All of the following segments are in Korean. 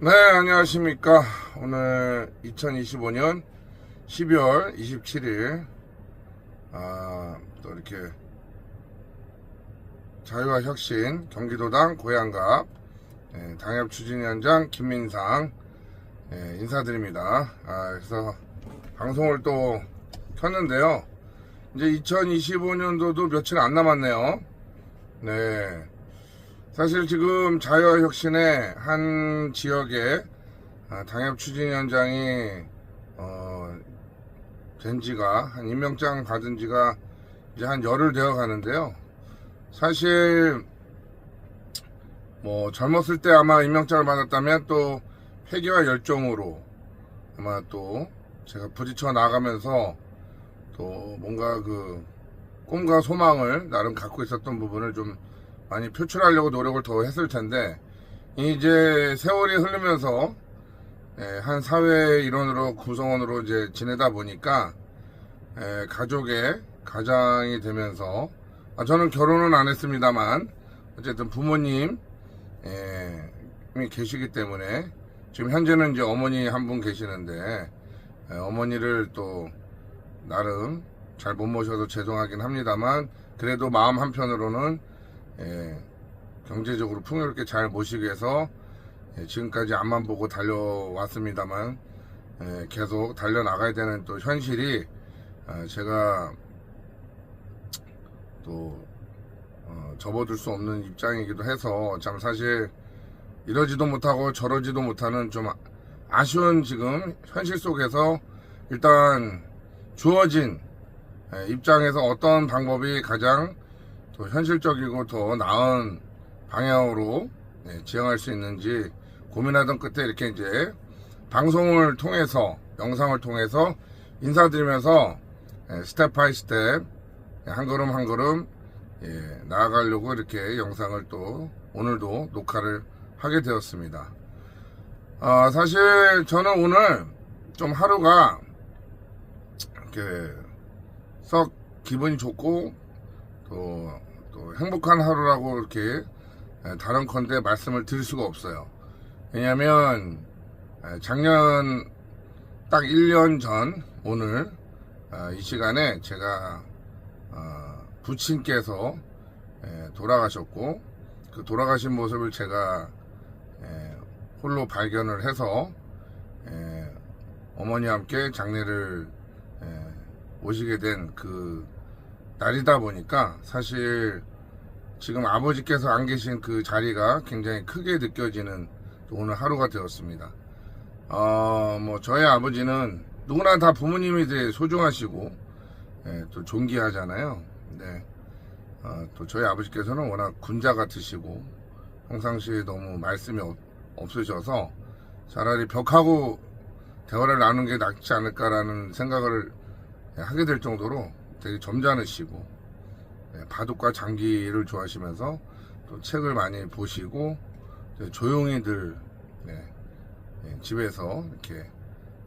네, 안녕하십니까. 오늘 2025년 12월 27일, 아, 또 이렇게 자유와 혁신 경기도당 고양갑 예, 당협 추진위원장 김민상 예, 인사드립니다. 아, 그래서 방송을 또 켰는데요. 이제 2025년도도 며칠 안 남았네요. 네. 사실 지금 자유혁신의 한 지역에 아, 당협 추진위원장이 어, 된 지가 한 임명장 받은 지가 이제 한 열흘 되어 가는데요. 사실 뭐 젊었을 때 아마 임명장을 받았다면 또 회개와 열정으로 아마 또 제가 부딪혀 나가면서 또 뭔가 그 꿈과 소망을 나름 갖고 있었던 부분을 좀 많이 표출하려고 노력을 더 했을 텐데 이제 세월이 흐르면서 예, 한 사회 일원으로 구성원으로 이제 지내다 보니까 예, 가족의 가장이 되면서 아, 저는 결혼은 안 했습니다만 어쨌든 부모님 예, 이 계시기 때문에 지금 현재는 이제 어머니 한 분 계시는데 예, 어머니를 또 나름 잘 못 모셔서 죄송하긴 합니다만 그래도 마음 한편으로는 예, 경제적으로 풍요롭게 잘 모시기 위해서 예, 지금까지 앞만 보고 달려왔습니다만 예, 계속 달려나가야 되는 또 현실이 아, 제가 또 어, 접어들 수 없는 입장이기도 해서 참 사실 이러지도 못하고 저러지도 못하는 좀 아쉬운 지금 현실 속에서 일단 주어진 예, 입장에서 어떤 방법이 가장 또 현실적이고 더 나은 방향으로 예, 지향할 수 있는지 고민하던 끝에 이렇게 이제 방송을 통해서 영상을 통해서 인사드리면서 예, 스텝 바이 스텝 예, 한 걸음 한 걸음 예, 나아가려고 이렇게 영상을 또 오늘도 녹화를 하게 되었습니다. 아, 사실 저는 오늘 좀 하루가 이렇게 썩 기분이 좋고 또, 또 행복한 하루라고 이렇게 에, 다른 컨대 말씀을 드릴 수가 없어요. 왜냐면 에, 작년 딱 1년 전 오늘 아, 이 시간에 제가 어, 부친께서 에, 돌아가셨고 그 돌아가신 모습을 제가 에, 홀로 발견을 해서 에, 어머니와 함께 장례를 에, 오시게 된그 날이다 보니까 사실 지금 아버지께서 안 계신 그 자리가 굉장히 크게 느껴지는 또 오늘 하루가 되었습니다. 어, 뭐 저희 아버지는 누구나 다 부모님이 되게 소중하시고 예, 또 존귀하잖아요. 네. 어, 또 저희 아버지께서는 워낙 군자 같으시고 평상시에 너무 말씀이 없, 없으셔서 차라리 벽하고 대화를 나누는 게 낫지 않을까라는 생각을 하게 될 정도로 되게 점잖으시고 예, 바둑과 장기를 좋아하시면서 또 책을 많이 보시고 이제 조용히들 네, 예, 집에서 이렇게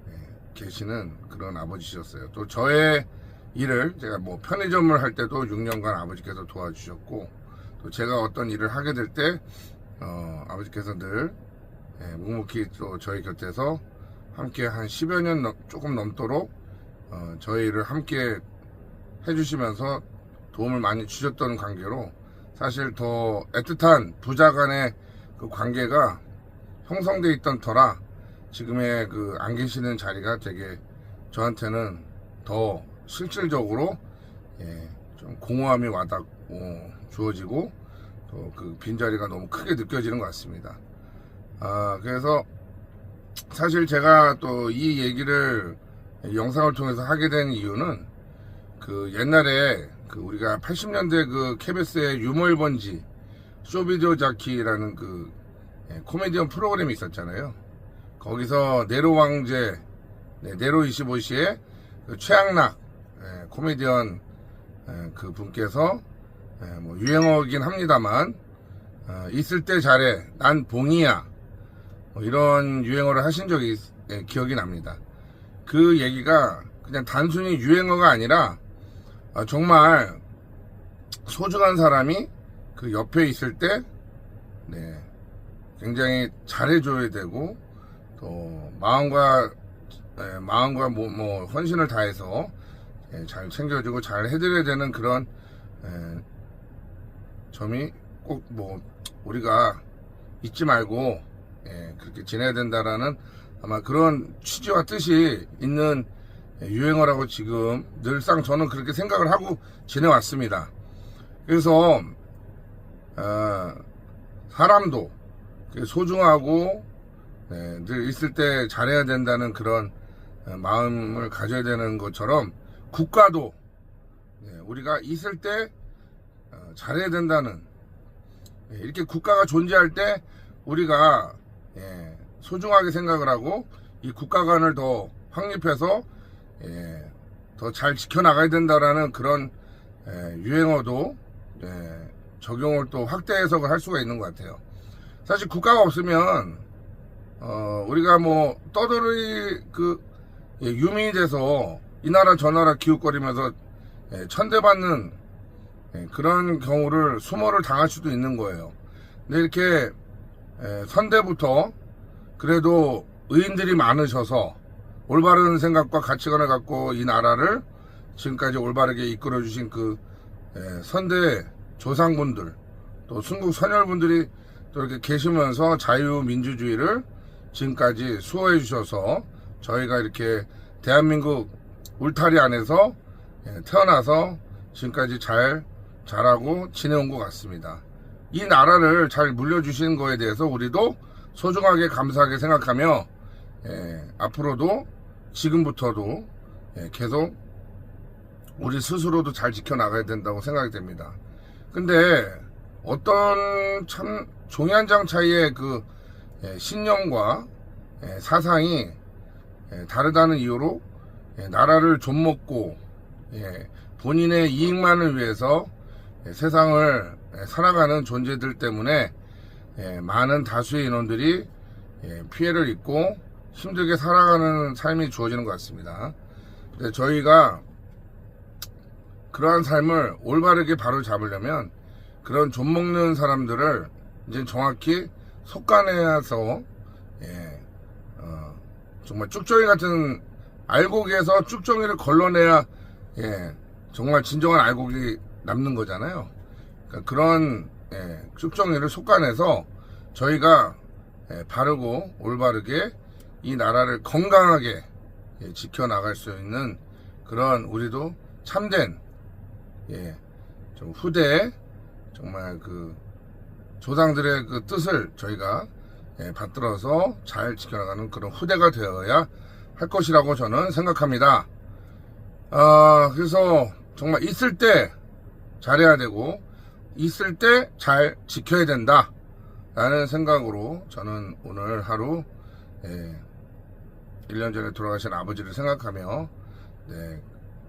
예, 계시는 그런 아버지셨어요. 또 저의 일을 제가 뭐 편의점을 할 때도 6년간 아버지께서 도와주셨고 또 제가 어떤 일을 하게 될 때 어, 아버지께서 늘 예, 묵묵히 또 저희 곁에서 함께 한 10여 년 넘- 조금 넘도록 어, 저희 일을 함께 해주시면서 도움을 많이 주셨던 관계로 사실 더 애틋한 부자 간의 그 관계가 형성돼 있던 터라 지금의 그 안 계시는 자리가 되게 저한테는 더 실질적으로 예, 좀 공허함이 와닿고 주어지고 또 그 빈자리가 너무 크게 느껴지는 것 같습니다. 아, 그래서 사실 제가 또 이 얘기를 영상을 통해서 하게 된 이유는 그 옛날에 그 우리가 80년대 그 KBS의 유머 1번지 쇼비디오 자키라는 그 예, 코미디언 프로그램이 있었잖아요. 거기서 네로 왕제, 네, 네로 25시에 그 최양락 예, 코미디언 예, 그 분께서 예, 뭐 유행어긴 합니다만 어, 있을 때 잘해 난 봉이야 뭐 이런 유행어를 하신 적이 있- 예, 기억이 납니다. 그 얘기가 그냥 단순히 유행어가 아니라 아, 정말 소중한 사람이 그 옆에 있을 때 네, 굉장히 잘해줘야 되고 또 마음과 예, 마음과 뭐, 뭐 헌신을 다해서 예, 잘 챙겨주고 잘 해드려야 되는 그런 예, 점이 꼭 뭐 우리가 잊지 말고 예, 그렇게 지내야 된다라는 아마 그런 취지와 뜻이 있는 예, 유행어라고 지금 늘상 저는 그렇게 생각을 하고 지내왔습니다. 그래서 어, 사람도 소중하고 네, 늘 있을 때 잘해야 된다는 그런 어, 마음을 가져야 되는 것처럼 국가도 네, 우리가 있을 때 어, 잘해야 된다는 예, 이렇게 국가가 존재할 때 우리가 예, 소중하게 생각을 하고 이 국가관을 더 확립해서 예, 더 잘 지켜나가야 된다라는 그런 예, 유행어도 예, 적용을 또 확대 해석을 할 수가 있는 것 같아요. 사실 국가가 없으면 어, 우리가 뭐 떠돌이 그 예, 유민이 돼서 이 나라 저 나라 기웃거리면서 예, 천대받는 예, 그런 경우를 수모를 당할 수도 있는 거예요. 근데 이렇게 예, 선대부터 그래도 의인들이 많으셔서 올바른 생각과 가치관을 갖고 이 나라를 지금까지 올바르게 이끌어 주신 그 예, 선대 조상분들 또 순국 선열분들이 또 이렇게 계시면서 자유민주주의를 지금까지 수호해 주셔서 저희가 이렇게 대한민국 울타리 안에서 예, 태어나서 지금까지 잘 자라고 지내온 것 같습니다. 이 나라를 잘 물려주신 거에 대해서 우리도 소중하게 감사하게 생각하며 예, 앞으로도 지금부터도 예, 계속 우리 스스로도 잘 지켜나가야 된다고 생각이 됩니다. 근데 어떤 참 종이 한 장 차이의 그 예, 신념과 예, 사상이 예, 다르다는 이유로 예, 나라를 좀 먹고 예, 본인의 이익만을 위해서 예, 세상을 예, 살아가는 존재들 때문에 예, 많은 다수의 인원들이 예, 피해를 입고 힘들게 살아가는 삶이 주어지는 것 같습니다. 근데 저희가 그러한 삶을 올바르게 바로 잡으려면 그런 좀 먹는 사람들을 이제 정확히 속간해서 예, 어, 정말 쭉정이 같은 알곡에서 쭉정이를 걸러내야 예, 정말 진정한 알곡이 남는 거잖아요. 그러니까 그런 예, 쭉정이를 속간해서 저희가 예, 바르고 올바르게 이 나라를 건강하게 예, 지켜나갈 수 있는 그런 우리도 참된 예, 좀 후대 정말 그 조상들의 그 뜻을 저희가 예, 받들어서 잘 지켜나가는 그런 후대가 되어야 할 것이라고 저는 생각합니다. 아, 그래서 정말 있을 때 잘해야 되고 있을 때 잘 지켜야 된다. 라는 생각으로 저는 오늘 하루 예, 1년 전에 돌아가신 아버지를 생각하며 네,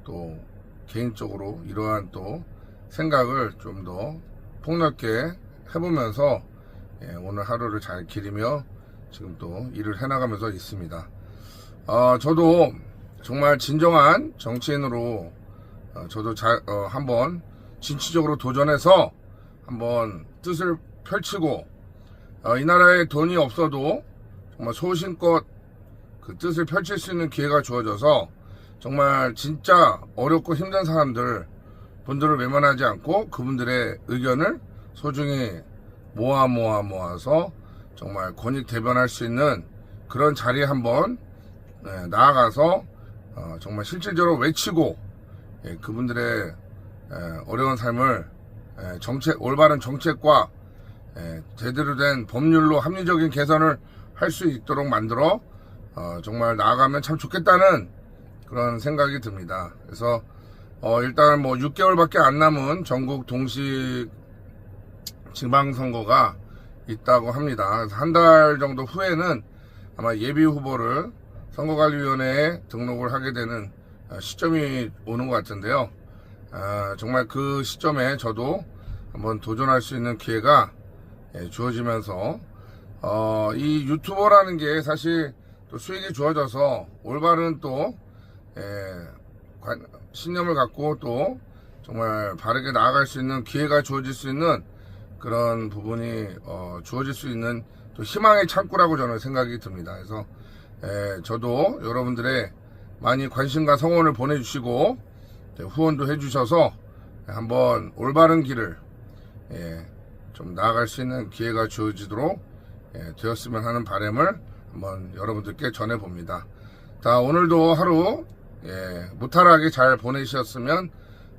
또 개인적으로 이러한 또 생각을 좀 더 폭넓게 해보면서 예, 오늘 하루를 잘 기리며 지금 또 일을 해나가면서 있습니다. 어, 저도 정말 진정한 정치인으로 어, 저도 잘 어, 한번 진취적으로 도전해서 한번 뜻을 펼치고 어, 이 나라에 돈이 없어도 정말 소신껏 그 뜻을 펼칠 수 있는 기회가 주어져서 정말 진짜 어렵고 힘든 사람들 분들을 외면하지 않고 그분들의 의견을 소중히 모아 모아 모아서 정말 권익 대변할 수 있는 그런 자리에 한번 네, 나아가서 어, 정말 실질적으로 외치고 예, 그분들의 에, 어려운 삶을 에, 정책 올바른 정책과 에, 제대로 된 법률로 합리적인 개선을 할 수 있도록 만들어 어, 정말 나아가면 참 좋겠다는 그런 생각이 듭니다. 그래서 어, 일단 뭐 6개월밖에 안 남은 전국 동시 지방선거가 있다고 합니다. 한 달 정도 후에는 아마 예비 후보를 선거관리위원회에 등록을 하게 되는 어, 시점이 오는 것 같은데요. 아, 정말 그 시점에 저도 한번 도전할 수 있는 기회가 예, 주어지면서 어, 이 유튜버라는 게 사실 또 수익이 주어져서 올바른 또 예, 관- 신념을 갖고 또 정말 바르게 나아갈 수 있는 기회가 주어질 수 있는 그런 부분이 어, 주어질 수 있는 또 희망의 창구라고 저는 생각이 듭니다. 그래서 예, 저도 여러분들의 많이 관심과 성원을 보내주시고 예, 후원도 해주셔서 한번 올바른 길을 예, 좀 나아갈 수 있는 기회가 주어지도록 예, 되었으면 하는 바람을 한번 여러분들께 전해봅니다. 자 오늘도 하루 예, 무탈하게 잘 보내셨으면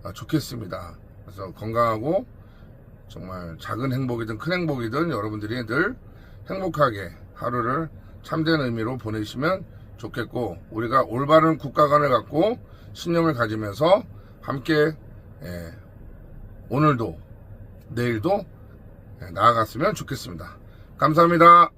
아, 좋겠습니다. 그래서 건강하고 정말 작은 행복이든 큰 행복이든 여러분들이 늘 행복하게 하루를 참된 의미로 보내시면 좋겠고 우리가 올바른 국가관을 갖고 신념을 가지면서 함께 예, 오늘도 내일도 예, 나아갔으면 좋겠습니다. 감사합니다.